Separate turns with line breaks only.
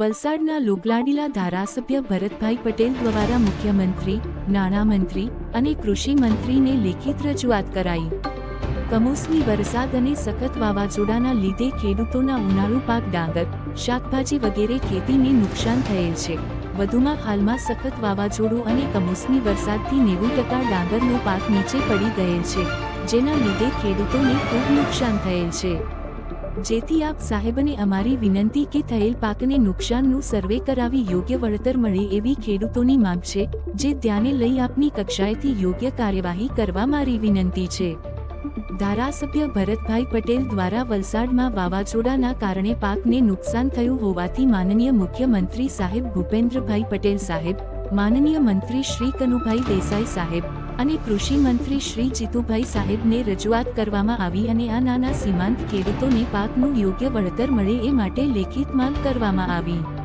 વલસાડના લુગલાડીલા ધારાસભ્ય ભરતભાઈ પટેલ દ્વારા મુખ્યમંત્રી, નાણામંત્રી અને કૃષિ મંત્રીને લેખિત રજૂઆત કરાઈ. કમોસમી વરસાદ અને સખત વાવાઝોડાના લીધે ખેડૂતોના ઉનાળુ પાક ડાંગર, શાકભાજી વગેરે ખેતીને નુકસાન થયેલ છે. વધુમાં હાલમાં સખત વાવાઝોડું અને કમોસમી વરસાદથી નેવું ટકા ડાંગરનો પાક નીચે પડી ગયેલ છે, જેના લીધે ખેડૂતોને ખૂબ નુકસાન થયેલ છે. જેથી આપ સાહેબને અમારી વિનંતી કે થયેલ પાકને નુકસાનનું સર્વે કરાવી યોગ્ય વળતર મળે એવી ખેડૂતોની માંગ છે, જે ધ્યાને લઈ આપની કક્ષાએથી યોગ્ય કાર્યવાહી કરવા મારી વિનંતી છે. ધારાસભ્ય ભરતભાઈ પટેલ દ્વારા વલસાડમાં વાવાઝોડાના કારણે પાકને નુકસાન થયું હોવાથી માનનીય મુખ્યમંત્રી સાહેબ ભૂપેન્દ્રભાઈ પટેલ સાહેબ, માનનીય મંત્રી શ્રી કનુભાઈ દેસાઈ સાહેબ અને કૃષિ મંત્રી શ્રી જીતુભાઈ સાહેબને રજૂઆત કરવામાં આવી અને આ નાના સીમાંત ખેડૂતોને પાકનું યોગ્ય વળતર મળે એ માટે લેખિત માંગ કરવામાં આવી.